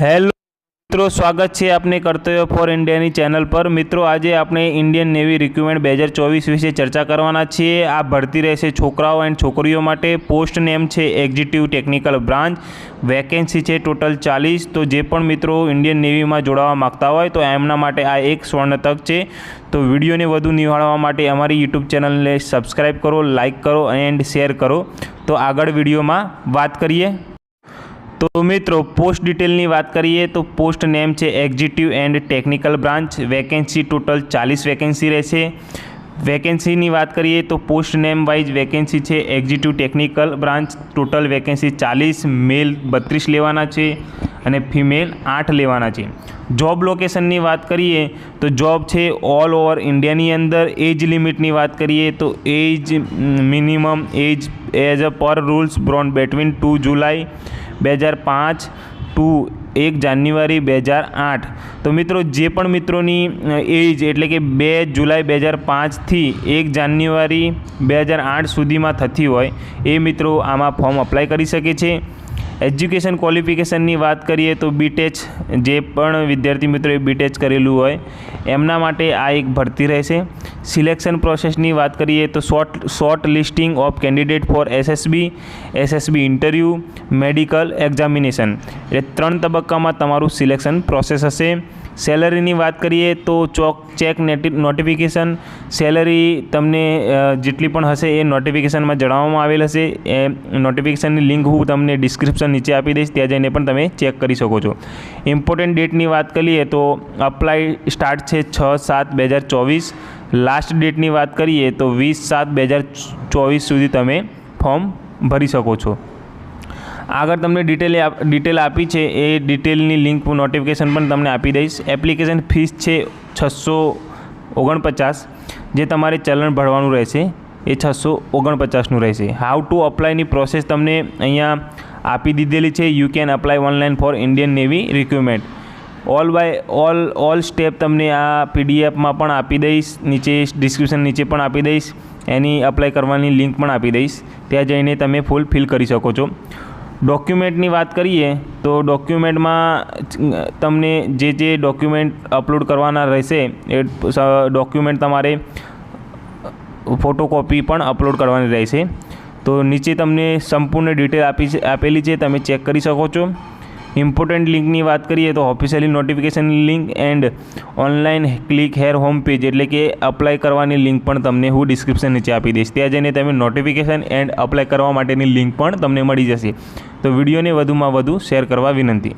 Hello મિત્રો, સ્વાગત છે આપને કર્તવ્ય ફોર ઇન્ડિયાની ચેનલ પર. મિત્રો, આજે આપણે ઇન્ડિયન નેવી રિક્રુટમેન્ટ બે હજાર ચોવીસ વિશે ચર્ચા કરવાના છીએ. આ ભરતી રહેશે છોકરાઓ એન્ડ છોકરીઓ માટે. પોસ્ટ નેમ છે એક્ઝિક્યુટિવ ટેકનિકલ બ્રાન્ચ. વેકેન્સી છે ટોટલ ચાલીસ. તો જે પણ મિત્રો ઇન્ડિયન નેવીમાં જોડાવા માગતા હોય, તો એમના માટે આ એક સ્વર્ણ તક છે. તો વિડીયોને વધુ નિહાળવા માટે અમારી યુટ્યુબ ચેનલને સબસ્ક્રાઈબ કરો, લાઇક કરો, એન્ડ શેર કરો. તો આગળ વિડીયોમાં વાત કરીએ. તો મિત્રો પોસ્ટ ડિટેલની વાત કરીએ તો પોસ્ટ નેમ છે executive and technical branch vacancy total ચાલીસ વેકેન્સી રહેશે. વેકેન્સીની વાત કરીએ તો પોસ્ટ નેમ વાઇઝ વેકેન્સી છે executive technical branch total vacancy ચાલીસ મેલ બત્રીસ લેવાના છે અને ફિમેલ આઠ લેવાના છે. જોબ લોકેશનની વાત કરીએ તો જોબ છે ઓલ ઓવર ઇન્ડિયાની અંદર. એજ લિમિટની વાત કરીએ તો એજ minimum age as a per rules born between two July બે હજાર પાંચ ટુ એક જાન્યુઆરી બે હજાર આઠ. તો મિત્રો, જે પણ મિત્રોની એજ એટલે કે બે જુલાઈ બે હજાર પાંચથી એક જાન્યુઆરી બે હજાર આઠ સુધીમાં થતી હોય, એ મિત્રો આમાં ફોર્મ અપ્લાય કરી શકે છે. એજ્યુકેશન ક્વોલિફિકેશનની વાત કરીએ તો બીટેચ જે પણ વિદ્યાર્થી મિત્રોએ બીટેચ કરેલું હોય, એમના માટે આ એક ભરતી રહેશે. સિલેક્શન પ્રોસેસની વાત કરીએ તો short short listing of candidate for SSB SSB interview, medical examination. એટલે ત્રણ તબક્કામાં તમારું સિલેક્શન પ્રોસેસ હશે. સેલરીની વાત કરીએ તો ચોક, ચેક નોટિફિકેશન. સેલરી તમને જેટલી પણ હશે એ નોટિફિકેશનમાં જણાવવામાં આવેલ હશે. એ નોટિફિકેશનની લિંક હું તમને ડિસ્ક્રિપ્શન નીચે આપી દઈશ, ત્યાં જઈને પણ તમે ચેક કરી શકો છો. ઇમ્પોર્ટન્ટ ડેટની વાત કરીએ તો અપ્લાય સ્ટાર્ટ છે છ સાત બે હજાર ચોવીસ. લાસ્ટ ડેટની વાત કરીએ તો વીસ સાત બે હજાર ચોવીસ સુધી તમે ફોર્મ ભરી શકો છો. આગળ તમને ડિટેલ ડિટેલ આપી છે. એ ડિટેલની લિંક નોટિફિકેશન પણ તમને આપી દઈશ. એપ્લિકેશન ફીસ છે છસો ઓગણપચાસ, જે તમારે ચલણ ભરવાનું રહેશે એ છસો ઓગણપચાસનું રહેશે. હાઉ ટુ અપ્લાયની પ્રોસેસ તમને અહીંયા આપી દીધેલી છે. You can apply online for Indian navy recruitment all by all all step તમને આ પીડીએફમાં પણ આપી દઈશ, નીચે ડિસ્ક્રિપ્શન નીચે પણ આપી દઈશ, એની અપ્લાય કરવાની લિંક પણ આપી દઈશ, ત્યાં જઈને તમે ફૂલ ફિલ કરી શકો છો. ડોક્યુમેન્ટની વાત કરીએ, તો ડોક્યુમેન્ટમાં તમને જે જે ડોક્યુમેન્ટ અપલોડ કરવાના રહેશે, એ ડોક્યુમેન્ટ તમારે ફોટોકોપી પણ અપલોડ કરવાની રહેશે. તો નીચે તમને સંપૂર્ણ ડિટેલ આપી આપેલી છે, તમે ચેક કરી શકો છો. ઇમ્પોર્ટન્ટ લિંકની વાત કરીએ તો officially notification link and online click here home page એટલે કે અપ્લાય કરવાની લિંક પણ તમને હું ડિસ્ક્રિપ્શન નીચે આપી દઈશ. ત્યાં જઈને તમે નોટિફિકેશન એન્ડ અપ્લાય કરવા માટેની લિંક પણ તમને મળી જશે. તો વિડીયોને વધુમાં વધુ શેર કરવા વિનંતી.